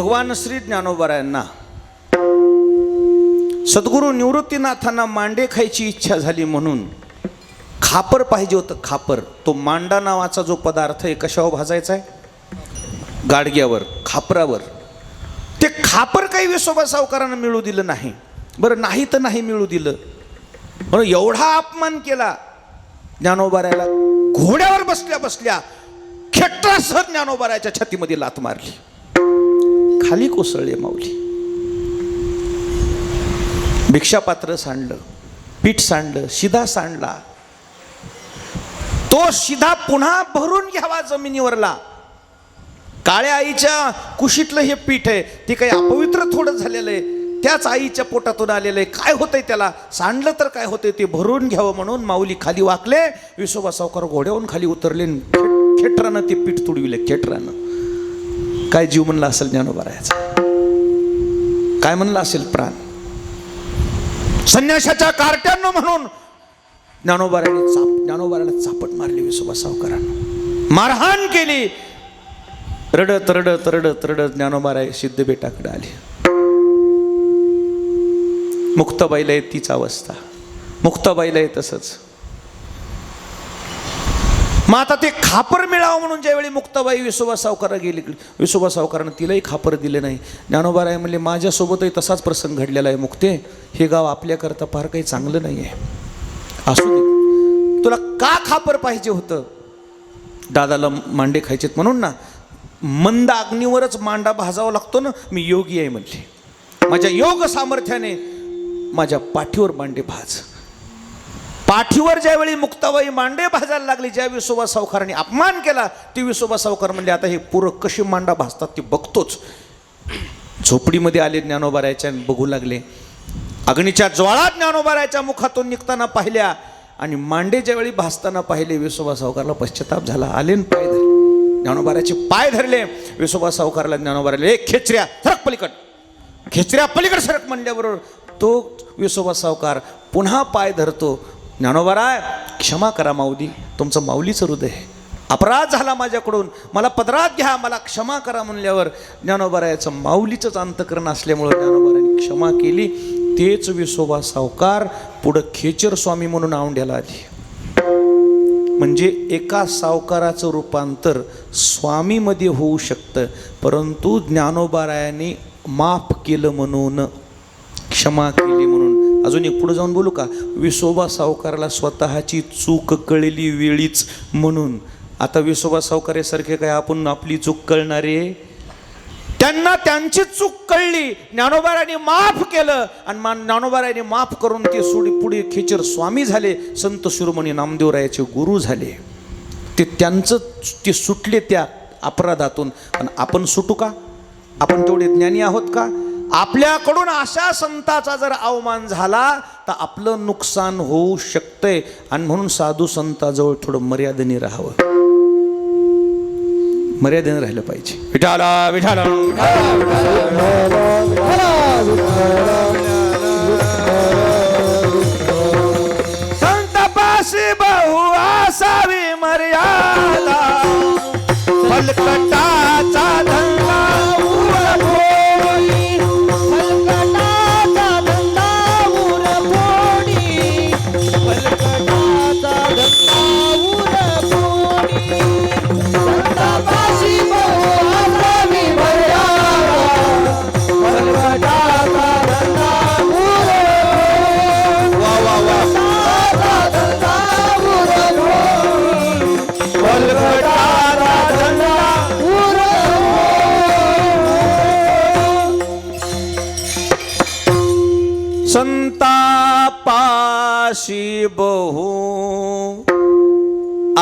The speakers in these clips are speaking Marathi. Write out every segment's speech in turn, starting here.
भगवान श्री ज्ञानोबरायांना सद्गुरू निवृत्तीनाथांना मांडे खायची इच्छा झाली म्हणून खापर पाहिजे होतं खापर. तो मांडा नावाचा जो पदार्थ आहे कशावर भाजायचा आहे? गाडग्यावर खापरावर. ते खापर काही विसोबा सावकारांना मिळू दिलं नाही. बरं नाही तर नाही मिळू दिलं. म्हणून एवढा अपमान केला ज्ञानोबारायला. घोड्यावर बसल्या बसल्या खेट्रासह ज्ञानोबारायच्या छातीमध्ये लात मारली. खाली कोसळले माऊली. भिक्षापात्र सांडलं पीठ सांडलं शिधा सांडला. तो शिधा पुन्हा भरून घ्यावा जमिनीवरला. काळ्या आईच्या कुशीतलं हे पीठ आहे ते काही अपवित्र थोडं झालेलं आहे. त्याच आईच्या पोटातून आलेलं आहे. काय होतंय त्याला? सांडलं तर काय होतंय? ते भरून घ्यावं म्हणून माऊली खाली वाकले विसोबा सावकार घोड्याहून खाली उतरले खेटरानं ते पीठ तुडविले खेटरानं. काय जीव म्हणला असेल ज्ञानोबारायाचा काय म्हणला असेल प्राण? संन्याशाच्या कार्ट्यांनो म्हणून ज्ञानोबाराने चाप ज्ञानोबाराला चापट मारली विसोबा सावकारानं. मारहाण केली. रडत रडत रडत रडत ज्ञानोबाराय सिद्ध बेटाकडे आले. मुक्ताबाईला आहे तीच अवस्था. मुक्ताबाईला आहे तसंच. मग आता ते खापर मिळावं म्हणून ज्यावेळी मुक्ताबाई विसोबा सावकारा गेली विसोबा सावकारानं तिलाही खापर दिले नाही. ज्ञानोबाराय म्हणले माझ्यासोबतही तसाच प्रसंग घडलेला आहे मुक्ते. हे गाव आपल्याकरता फार काही चांगलं नाही आहे असू दे. तुला का खापर पाहिजे होतं? दादाला मांडे खायचेत म्हणून ना. मंद अग्नीवरच मांडा भाजावा लागतो ना मी योगी आहे म्हणले. माझ्या योग सामर्थ्याने माझ्या पाठीवर मांडे भाज. पाठीवर ज्यावेळी मुक्ताबाई मांडे भाजायला लागली ज्या विसोबा सावकाराने अपमान केला ती विसोबा सावकार म्हणजे आता हे पुरं कशी मांडा भाजतात ते बघतोच. झोपडीमध्ये आले ज्ञानोबारायच्या बघू लागले. अग्नीच्या ज्वाळा ज्ञानोबारायच्या मुखातून निघताना पाहिल्या आणि मांडे ज्यावेळी भासताना पाहिले विसोबा सावकारला पश्चाताप झाला. आले न पाय धरले. ज्ञानोबाराचे पाय धरले. विसोबा सावकारला ज्ञानोबाराला एक खेचऱ्या सरक पलीकड. खेचऱ्या पलीकड सरक म्हणल्याबरोबर तो विसोबा सावकार पुन्हा पाय धरतो. ज्ञानोबाराय क्षमा करा माऊली तुमचं माऊलीचं हृदय आहे. अपराध झाला माझ्याकडून मला पदरात घ्या मला क्षमा करा म्हणल्यावर ज्ञानोबरायाचं माऊलीचंच अंतकरण असल्यामुळं ज्ञानोबाराने क्षमा केली. तेच विसोबा सावकार पुढं खेचर स्वामी म्हणून आवंड्याला आली. म्हणजे एका सावकाराचं रूपांतर स्वामीमध्ये होऊ शकतं परंतु ज्ञानोबारायाने माफ केलं म्हणून क्षमा केली अजून एक पुढे जाऊन बोलू का? विसोबा सावकाराला स्वतःची चूक कळली वेळीच म्हणून. आता विसोबा सावकारेसारखे काय आपण आपली चूक कळणारे त्यांना त्यांची चूक कळली. ज्ञानोबाराने माफ केलं आणि मा ज्ञानोबाराने माफ करून ते सुडी पुढे खेचर स्वामी झाले. संत शिरोमणी नामदेवरायाचे गुरु झाले. ते त्यांचं ते सुटले त्या अपराधातून. पण आपण सुटू का? आपण तेवढे ज्ञानी आहोत का? आपल्याकडून अशा संताचा जर अवमान झाला तर आपलं नुकसान होऊ शकतंय आणि म्हणून साधू संताजवळ थोडं मर्यादेने राहावं. मर्यादेने राहिलं पाहिजे. विठाला विठाला. संतापाशी बहु असावी मर्यादा.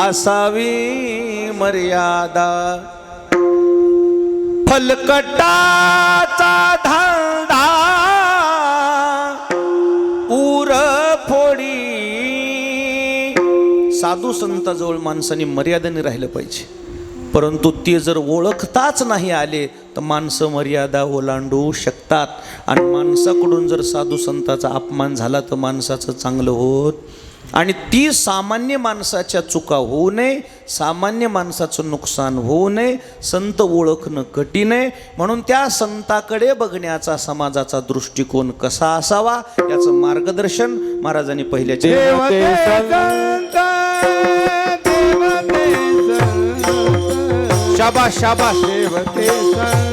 असावी मर्यादा. फलकटाचा धंदा उर फोडी. साधू संताजवळ माणसाने मर्यादेने राहिलं पाहिजे. परंतु ते जर ओळखताच नाही आले तर माणसं मर्यादा ओलांडू शकतात. आणि माणसाकडून जर साधू संताचा अपमान झाला तर माणसाचं चांगलं होत आणि ती सामान्य माणसाच्या चुका होऊ नये सामान्य माणसाचं नुकसान होऊ नये संत ओळखणं कठीण आहे म्हणून त्या संताकडे बघण्याचा समाजाचा दृष्टिकोन कसा असावा याचं मार्गदर्शन महाराजांनी पहिल्याचे शाबाश शाबाश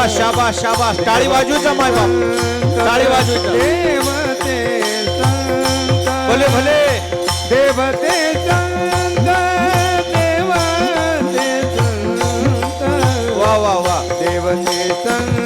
शाबा शाबा शाबा टाळी वाजूचा माय बाप? टाळी वाजूचा देवते भले भले. देवते वा वा वा. देवते